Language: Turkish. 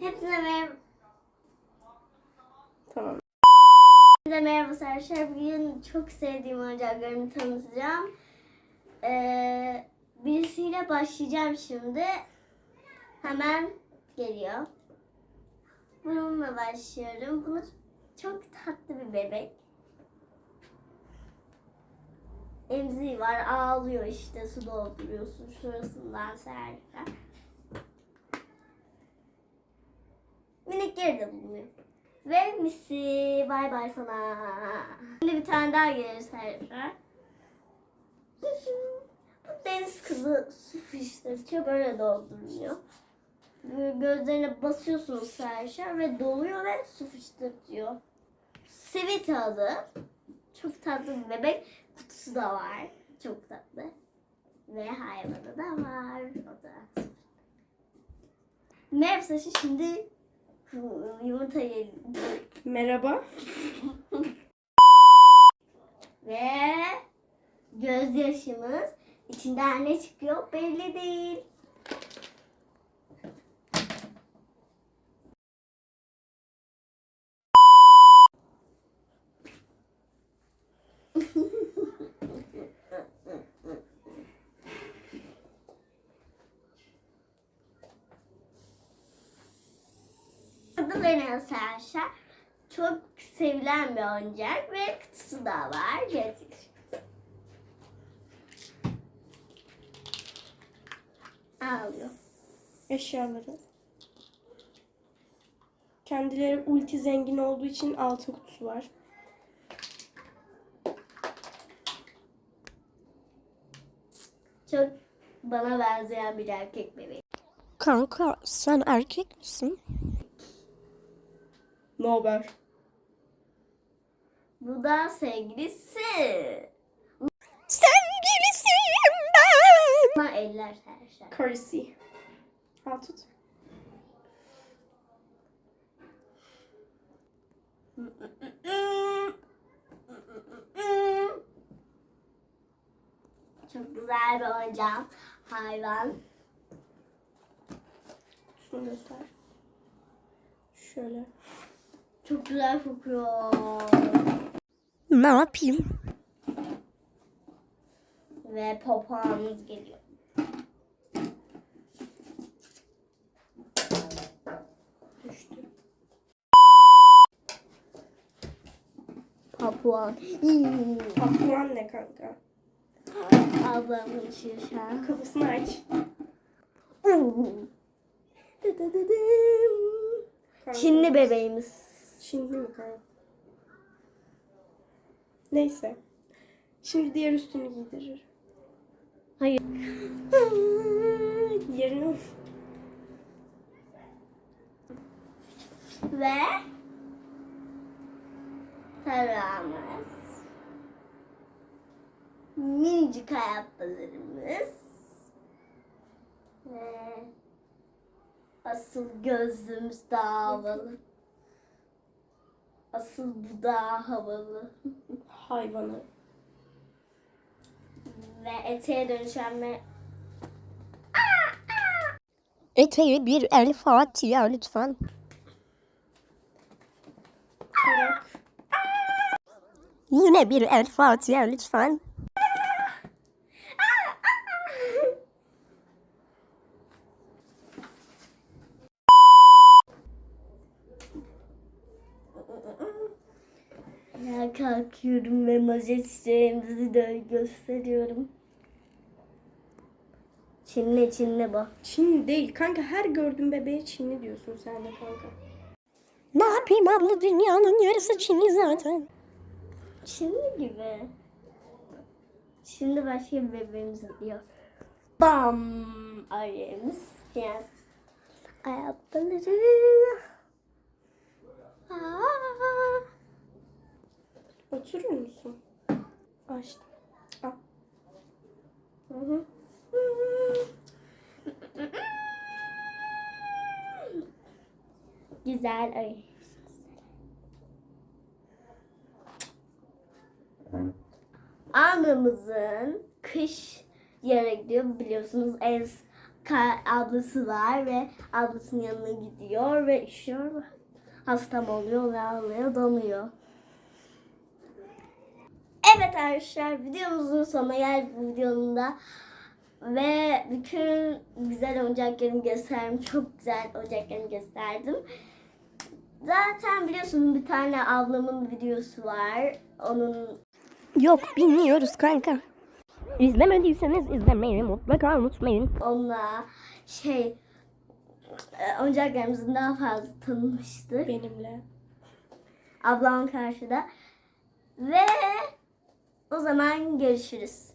Hepinize merhaba. Tamam. Hepinize merhaba arkadaşlar. Bugün çok sevdiğim oyuncaklarımı tanıtacağım. Ee, birisiyle başlayacağım şimdi. Hemen geliyor. Bununla başlıyorum. Bunu çok tatlı bir bebek. Emziği var. Ağlıyor işte. Su dolduruyorsun. Şurasından sergiler. De bulunuyor. Ve Missy bay bay sana. Şimdi bir tane daha gelir Serra. Bu deniz kızı su fıştırtıyor böyle dolduruyor. Gözlerine basıyorsunuz Serra ve doluyor ve su fıştırtıyor. Sweet adı. Çok tatlı bir bebek. Kutusu da var. Çok tatlı. Ve hayvanı da var. O da. Saşa şimdi yumurta yiyelim. Merhaba. Ve gözyaşımız içinden ne çıkıyor belli değil. Adı Venus Arşa. Çok sevilen bir oyuncak ve kutusu da var. Getir. Ağlıyor. Eşyaları. Kendileri ulti zengin olduğu için altın kutusu var. Çok bana benzeyen bir erkek bebek. Kanka sen erkek misin? Ne haber? Bu da sevgilisi. Sevgilisiyim ben. Ama eller her şey. Carissy. Al tut. Çok güzel bir oyuncak. Hayvan. Kutusunu göster. Şöyle. Çok güzel kokuyor. Ne yapayım? Ve papağanımız geliyor. Düştü. Papağan. Papuan ne kanka? Ablam konuşuyor şu an. Kafasını aç. Çinli bebeğimiz. Çinli mi kanka? Neyse. Şimdi diğer üstünü giydirir. Hayır. Diğerini Ve tarağımız. Minicik ayakkabılarımız. Ve asıl gözlüğümüz daha havalı. Asıl bu daha havalı. hayvanı. Ve eteğe dönüşen ve Eteği bir el Fatiha lütfen. Yine bir el Fatiha lütfen. Kalkıyorum ve majestelerimizi de gösteriyorum. Çinli Çinli bu. Çinli değil. Kanka her gördüğün bebeğe Çinli diyorsun sen de kanka. Ne yapayım abla dünyanın yarısı Çinli zaten. Çinli gibi. Şimdi başka bir bebeğimiz oluyor. Bam! Aryemiz. Yani ayakkabıları. Aa! Oturur musun? Açtım. Al. Hı hı. Güzel ay. Anamızın kış yere gidiyor biliyorsunuz en ka- ablası var ve ablasının yanına gidiyor ve üşüyor. Hastam oluyor ve ağlıyor, donuyor. Evet arkadaşlar videomuzun sonuna geldik bu videonun da. Ve bütün güzel oyuncaklarımı gösterdim. Çok güzel oyuncaklarımı gösterdim. Zaten biliyorsunuz bir tane ablamın videosu var. Onun Yok bilmiyoruz kanka. İzlemediyseniz izlemeyi mutlaka unutmayın. onunla şey e, oyuncaklarımızı daha fazla tanımıştık. Benimle. Ablam karşıda. Ve o zaman görüşürüz.